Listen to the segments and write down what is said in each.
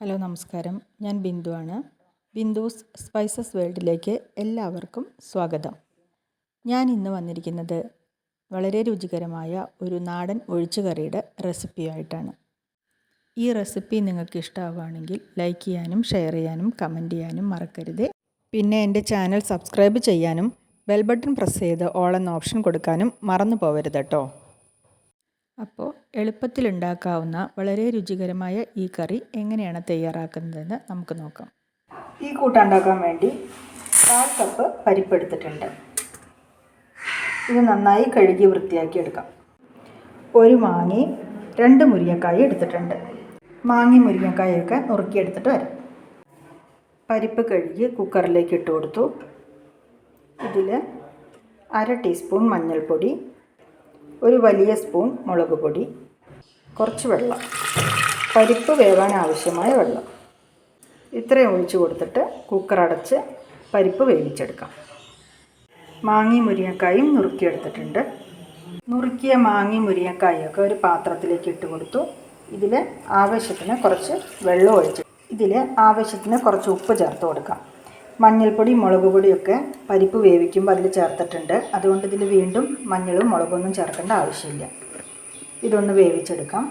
Hello നമസ്കാരം. ഞാൻ ബിന്ദു ആണ്. ബിന്ദുസ് സ്പൈസസ് വേൾഡിലേക്ക് എല്ലാവർക്കും സ്വാഗതം. ഞാൻ ഇന്ന് വന്നിരിക്കുന്നത് വളരെ രുചികരമായ ഒരു നാടൻ ഒഴിച്ചുകറിയുടെ റെസിപ്പിയായിട്ടാണ്. ഈ റെസിപ്പി നിങ്ങൾക്ക് ഇഷ്ടമാവുകയാണെങ്കിൽ ലൈക്ക് ചെയ്യാനും ഷെയർ ചെയ്യാനും കമന്റ് ചെയ്യാനും മറക്കരുത്. പിന്നെ എന്റെ ചാനൽ സബ്സ്ക്രൈബ് ചെയ്യാനും ബെൽ ബട്ടൺ പ്രസ് ചെയ്ത് ഓൾ എന്ന ഓപ്ഷൻ കൊടുക്കാനും മറന്നു പോകരുത് കേട്ടോ. അപ്പോൾ എളുപ്പത്തിലുണ്ടാക്കാവുന്ന വളരെ രുചികരമായ ഈ കറി എങ്ങനെയാണ് തയ്യാറാക്കുന്നതെന്ന് നമുക്ക് നോക്കാം. ഈ കൂട്ടുണ്ടാക്കാൻ വേണ്ടി കാൽ കപ്പ് പരിപ്പെടുത്തിട്ടുണ്ട്. ഇത് നന്നായി കഴുകി വൃത്തിയാക്കി എടുക്കാം. ഒരു മാങ്ങി രണ്ട് മുരിങ്ങക്കായ എടുത്തിട്ടുണ്ട്. മാങ്ങി മുരിങ്ങക്കായൊക്കെ നുറുക്കിയെടുത്തിട്ട് വരാം. പരിപ്പ് കഴുകി കുക്കറിലേക്ക് ഇട്ട് കൊടുത്തു. ഇതിൽ അര ടീസ്പൂൺ മഞ്ഞൾപ്പൊടി ഒരു വലിയ സ്പൂൺ മുളക് പൊടി കുറച്ച് വെള്ളം. പരിപ്പ് വേവാൻ ആവശ്യമായ വെള്ളം. ഇത്രയും ഒഴിച്ച് കൊടുത്തിട്ട് കുക്കർ അടച്ച് പരിപ്പ് വേവിച്ചെടുക്കാം. മാങ്ങി മുരിങ്ങക്കായും നുറുക്കിയെടുത്തിട്ടുണ്ട്. നുറുക്കിയ മാങ്ങി മുരിങ്ങക്കായൊക്കെ ഒരു പാത്രത്തിലേക്ക് ഇട്ട് കൊടുത്തു. ഇതിൽ ആവശ്യത്തിന് കുറച്ച് വെള്ളം ഒഴിച്ച് ഇതിൽ ആവശ്യത്തിന് കുറച്ച് ഉപ്പ് ചേർത്ത് കൊടുക്കാം. മഞ്ഞൾപ്പൊടി മുളക് പൊടിയൊക്കെ പരിപ്പ് വേവിക്കുമ്പോൾ അതിൽ ചേർത്തിട്ടുണ്ട്. അതുകൊണ്ട് ഇതിൽ വീണ്ടും മഞ്ഞളും മുളകൊന്നും ചേർക്കേണ്ട ആവശ്യമില്ല. ഇതൊന്ന് വേവിച്ചെടുക്കാം.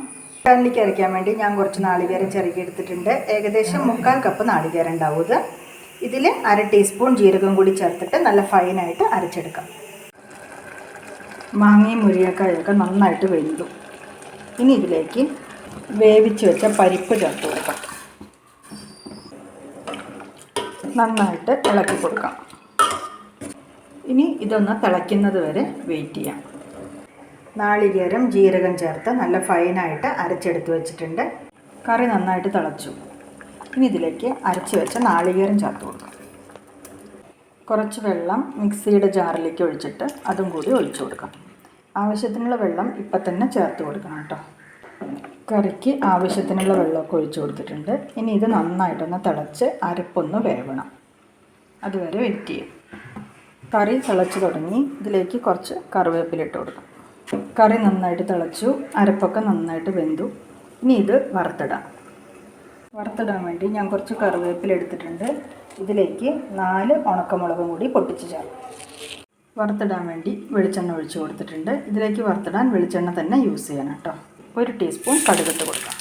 കണ്ണിലേക്ക് അരയ്ക്കാൻ വേണ്ടി ഞാൻ കുറച്ച് നാളികേരം ചിറകി എടുത്തിട്ടുണ്ട്. ഏകദേശം മുക്കാൽ കപ്പ് നാളികേരം ഉണ്ടാവും ഇത്. ഇതിൽ അര ടീസ്പൂൺ ജീരകം കൂടി ചേർത്തിട്ട് നല്ല ഫൈനായിട്ട് അരച്ചെടുക്കാം. മാങ്ങയും മുരിയക്കായൊക്കെ നന്നായിട്ട് വെന്തു. ഇനി ഇതിലേക്ക് വേവിച്ച് വെച്ച പരിപ്പ് ചേർത്ത് കൊടുക്കാം. നന്നായിട്ട് ഇളക്കി കൊടുക്കാം. ഇനി ഇതൊന്ന് തിളയ്ക്കുന്നത് വരെ വെയിറ്റ് ചെയ്യാം. നാളികേരം ജീരകം ചേർത്ത് നല്ല ഫൈനായിട്ട് അരച്ചെടുത്ത് വെച്ചിട്ടുണ്ട്. കറി നന്നായിട്ട് തിളച്ചു. ഇനി ഇതിലേക്ക് അരച്ച് വെച്ച നാളികേരം ചേർത്ത് കൊടുക്കാം. കുറച്ച് വെള്ളം മിക്സിയുടെ ജാറിലേക്ക് ഒഴിച്ചിട്ട് അതും കൂടി ഒഴിച്ചു കൊടുക്കാം. ആവശ്യത്തിനുള്ള വെള്ളം ഇപ്പം തന്നെ ചേർത്ത് കൊടുക്കണം കേട്ടോ. കറിക്ക് ആവശ്യത്തിനുള്ള വെള്ളമൊക്കെ ഒഴിച്ചു കൊടുത്തിട്ടുണ്ട്. ഇനി ഇത് നന്നായിട്ടൊന്ന് തിളച്ച് അരപ്പൊന്ന് വേവണം. അതുവരെ വെയിറ്റ് ചെയ്യും. കറി തിളച്ച് തുടങ്ങി. ഇതിലേക്ക് കുറച്ച് കറിവേപ്പിലിട്ട് കൊടുക്കും. കറി നന്നായിട്ട് തിളച്ചു. അരപ്പൊക്കെ നന്നായിട്ട് വെന്തു. ഇനി ഇത് വറുത്തിടാം. വറുത്തിടാൻ വേണ്ടി ഞാൻ കുറച്ച് കറിവേപ്പില എടുത്തിട്ടുണ്ട്. ഇതിലേക്ക് നാല് ഉണക്കമുളകും കൂടി പൊട്ടിച്ച് ചേർക്കും. വറുത്തിടാൻ വേണ്ടി വെളിച്ചെണ്ണ ഒഴിച്ച് കൊടുത്തിട്ടുണ്ട്. ഇതിലേക്ക് വറുത്തിടാൻ വെളിച്ചെണ്ണ തന്നെ യൂസ് ചെയ്യണം കേട്ടോ. ഒരു ടീസ്പൂൺ കടുകിട്ട് കൊടുക്കാം.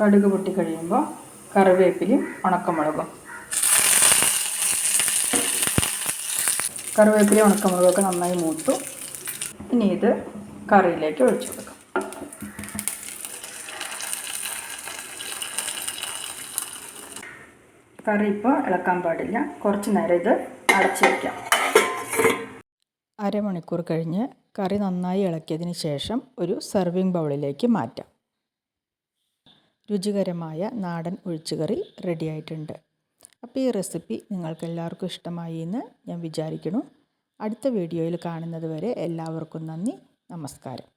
കടുക് പൊട്ടി കഴിയുമ്പോൾ കറിവേപ്പിലയും ഉണക്കമുളകും. കറിവേപ്പിലയും ഉണക്കമുളകൊക്കെ നന്നായി മൂത്തു. ഇനി ഇത് കറിയിലേക്ക് ഒഴിച്ചു കൊടുക്കാം. കറി ഇപ്പോൾ ഇളക്കാൻ പാടില്ല. കുറച്ച് നേരം ഇത് അടച്ചു വയ്ക്കാം അരമണിക്കൂർ കഴിഞ്ഞ് കറി നന്നായി ഇളക്കിയതിന് ശേഷം ഒരു സെർവിങ് ബൗളിലേക്ക് മാറ്റാം. രുചികരമായ നാടൻ ഒഴിച്ചുകറി റെഡി ആയിട്ടുണ്ട്. അപ്പോൾ ഈ റെസിപ്പി നിങ്ങൾക്കെല്ലാവർക്കും ഇഷ്ടമായി എന്ന് ഞാൻ വിചാരിക്കുന്നു. അടുത്ത വീഡിയോയിൽ കാണുന്നത് വരെ എല്ലാവർക്കും നന്ദി. നമസ്കാരം.